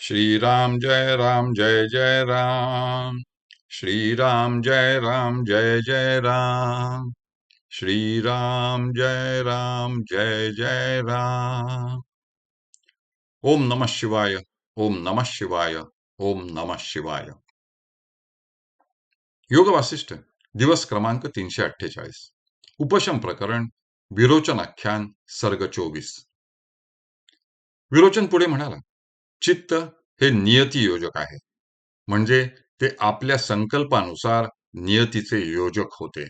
श्रीराम जय राम जय जय राम श्रीराम जय राम जय जय राम श्रीराम जय राम जय जय राम ओम नमः शिवाय ओम नमः शिवाय ओम नमः शिवाय योग वासिष्ठ दिवस क्रमांक तीनशे अठ्ठेचाळीस उपशम प्रकरण विरोचन आख्यान सर्ग चोवीस विरोचन पुढे म्हणाला चित्त हे नियती योजक आहे. म्हणजे ते आपल्या संकल्पानुसार नियतीचे योजक होते.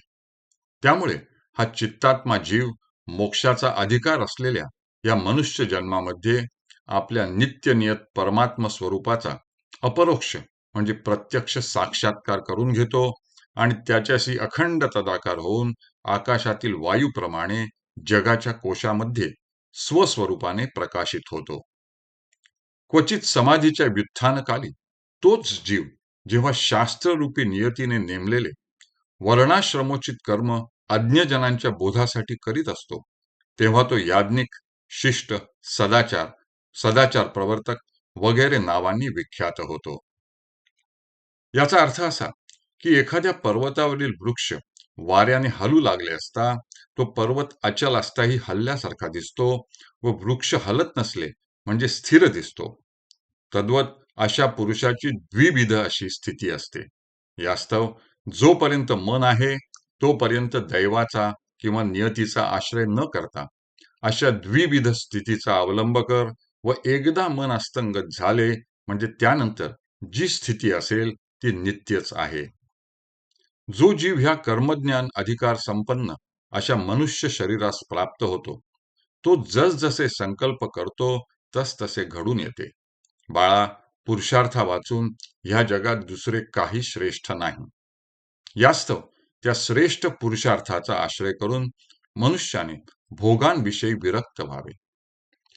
त्यामुळे हा चित्तात्मा जीव मोक्षाचा अधिकार असलेल्या या मनुष्य जन्मामध्ये आपल्या नित्यनियत परमात्म स्वरूपाचा अपरोक्ष म्हणजे प्रत्यक्ष साक्षात्कार करून घेतो आणि त्याच्याशी अखंड तदाकार होऊन आकाशातील वायूप्रमाणे जगाच्या कोशामध्ये स्वस्वरूपाने प्रकाशित होतो. क्वचित समाधीच्या व्युत्थानकाली तोच जीव जेव्हा शास्त्ररूपी नियतीने नेमलेले वर्णाश्रमोचित कर्म अज्ञजनांच्या बोधासाठी करीत असतो तेव्हा तो याज्ञिक शिष्ट सदाचार सदाचार प्रवर्तक वगैरे नावांनी विख्यात होतो. याचा अर्थ असा की एखाद्या पर्वतावरील वृक्ष वाऱ्याने हलू लागले असता तो पर्वत अचल असताही हल्ल्यासारखा दिसतो व वृक्ष हलत नसले म्हणजे स्थिर दिसतो. तद्वत अशा पुरुषाची द्विविध अशी स्थिती असते. यास्तव जोपर्यंत मन आहे तोपर्यंत दैवाचा किंवा नियतीचा आश्रय न करता अशा द्विविध स्थितीचा अवलंब कर व एकदा मन अस्तंगत झाले म्हणजे त्यानंतर जी स्थिती असेल ती नित्यच आहे. जो जीव ह्या कर्मज्ञान अधिकार संपन्न अशा मनुष्य शरीरास प्राप्त होतो तो जसजसे संकल्प करतो तसतसे घडून येते. बाळा पुरुषार्था वाचून ह्या जगात दुसरे काही श्रेष्ठ नाही. यास्तव त्या श्रेष्ठ पुरुषार्थाचा आश्रय करून मनुष्याने भोगांविषयी विरक्त व्हावे.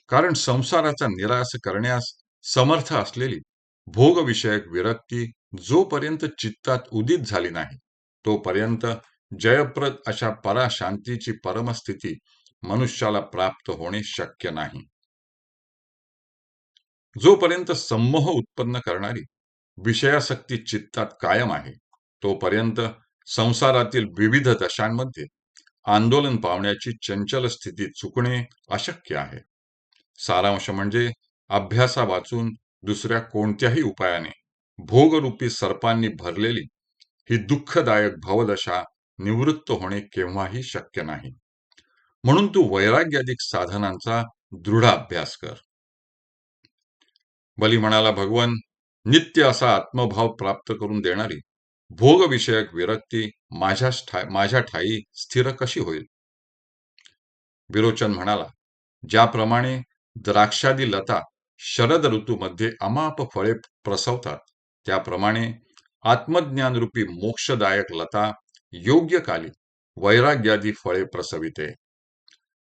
कारण संसाराचा निराश करण्यास समर्थ असलेली भोगविषयक विरक्ती जोपर्यंत चित्तात उदित झाली नाही तोपर्यंत जयप्रद अशा पराशांतीची परमस्थिती मनुष्याला प्राप्त होणे शक्य नाही. जोपर्यंत संमोह उत्पन्न करणारी विषयासक्ती चित्तात कायम आहे तोपर्यंत संसारातील विविध दशांमध्ये आंदोलन पावण्याची चंचल स्थिती चुकणे अशक्य आहे. सारांश म्हणजे अभ्यासा वाचून दुसऱ्या कोणत्याही उपायाने भोगरूपी सर्पांनी भरलेली ही दुःखदायक भवदशा निवृत्त होणे केव्हाही शक्य नाही. म्हणून तू वैराग्याधिक साधनांचा दृढ अभ्यास कर. बली म्हणाला भगवान नित्य असा आत्मभाव प्राप्त करून देणारी भोगविषयक विरक्ती माझ्या माझ्या ठाई स्थिर कशी होईल? विरोचन म्हणाला ज्याप्रमाणे द्राक्षादी लता शरद ऋतूमध्ये अमाप फळे प्रसवतात त्याप्रमाणे आत्मज्ञानरूपी मोक्षदायक लता योग्य काली वैराग्यादी फळे प्रसविते.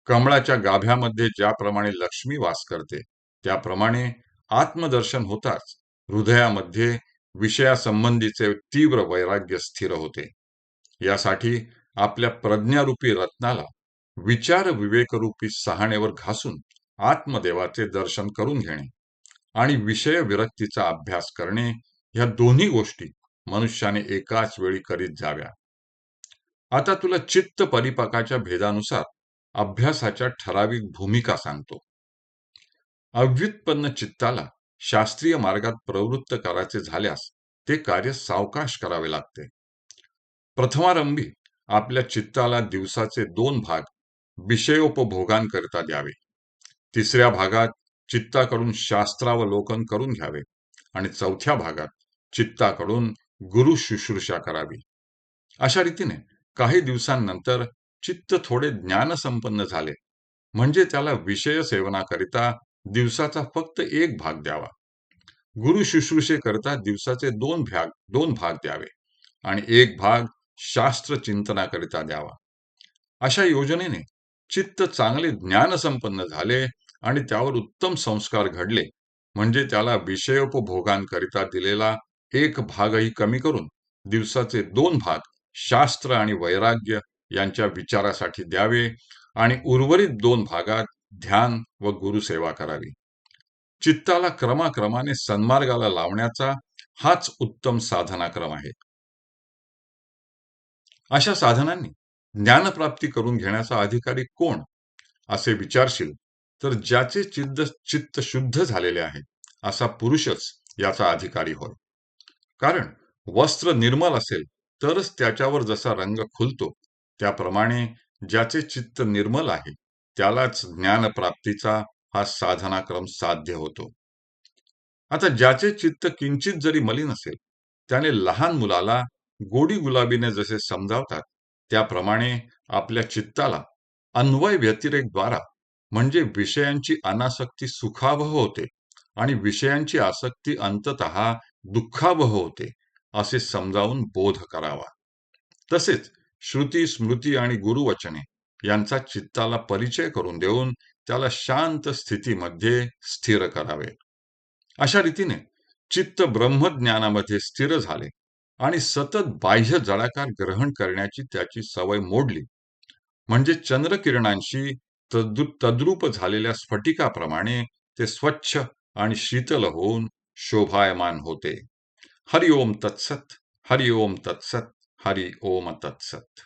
कमळाच्या गाभ्यामध्ये ज्याप्रमाणे लक्ष्मी वास करते त्याप्रमाणे आत्मदर्शन होताच. हृदयामध्ये विषयासंबंधीचे तीव्र वैराग्य स्थिर होते. यासाठी आपल्या प्रज्ञारूपी रत्नाला विचार विवेकरूपी सहाणेवर घासून आत्मदेवाचे दर्शन करून घेणे आणि विषय विरक्तीचा अभ्यास करणे ह्या दोन्ही गोष्टी मनुष्याने एकाच वेळी करीत जाव्या. आता तुला चित्त परिपाकाच्या भेदानुसार अभ्यासाच्या ठराविक भूमिका सांगतो. अव्युत्पन्न चित्ताला शास्त्रीय मार्गात प्रवृत्त करायचे झाल्यास ते कार्य सावकाश करावे लागते. प्रथमारंभी आपल्या चित्ताला दिवसाचे दोन भाग विषयोपभोगांकरिता द्यावे. तिसऱ्या भागात चित्ताकडून शास्त्रावलोकन करून घ्यावे आणि चौथ्या भागात चित्ताकडून गुरु शुश्रूषा करावी. अशा रीतीने काही दिवसांनंतर चित्त थोडे ज्ञानसंपन्न झाले. म्हणजे त्याला विषय सेवनाकरिता दिवसाचा फक्त एक भाग द्यावा. गुरु शुश्रूषेकरता दिवसाचे दोन भाग दोन भाग द्यावे आणि एक भाग शास्त्र चिंतनाकरिता द्यावा. अशा योजनेने चित्त चांगले ज्ञानसंपन्न झाले आणि त्यावर उत्तम संस्कार घडले. म्हणजे त्याला विषयोपभोगांकरिता दिलेला एक भागही कमी करून दिवसाचे दोन भाग शास्त्र आणि वैराग्य यांच्या विचारासाठी द्यावे आणि उर्वरित दोन भागात ध्यान व गुरुसेवा करावी. चित्ताला क्रमाक्रमाने सन्मार्गाला लावण्याचा हाच उत्तम साधनाक्रम आहे. अशा साधनांनी ज्ञानप्राप्ती करून घेण्याचा अधिकारी कोण असे विचारशील तर ज्याचे चित्त चित्त शुद्ध झालेले आहे असा पुरुषच याचा अधिकारी होय. कारण वस्त्र निर्मल असेल तरच त्याच्यावर जसा रंग खुलतो त्याप्रमाणे ज्याचे चित्त निर्मल आहे त्यालाच ज्ञानप्राप्तीचा हा साधनाक्रम साध्य होतो. आता ज्याचे चित्त किंचित जरी मलिन असेल त्याने लहान मुलाला गोडी गुलाबीने जसे समजावतात त्याप्रमाणे आपल्या चित्ताला अन्वय व्यतिरेकद्वारा म्हणजे विषयांची अनासक्ती सुखावह होते आणि विषयांची आसक्ती अंतत दुःखावह होते असे समजावून बोध करावा. तसेच श्रुती स्मृती आणि गुरुवचने यांचा चित्ताला परिचय करून देऊन त्याला शांत स्थितीमध्ये स्थिर करावे. अशा रीतीने चित्त ब्रह्मज्ञानामध्ये स्थिर झाले आणि सतत बाह्य जळाकार ग्रहण करण्याची त्याची सवय मोडली. म्हणजे चंद्रकिरणांशी तद्रूप झालेल्या स्फटिकाप्रमाणे ते स्वच्छ आणि शीतल होऊन शोभायमान होते. हरि ओम तत्सत हरि ओम तत्सत हरि ओम तत्सत.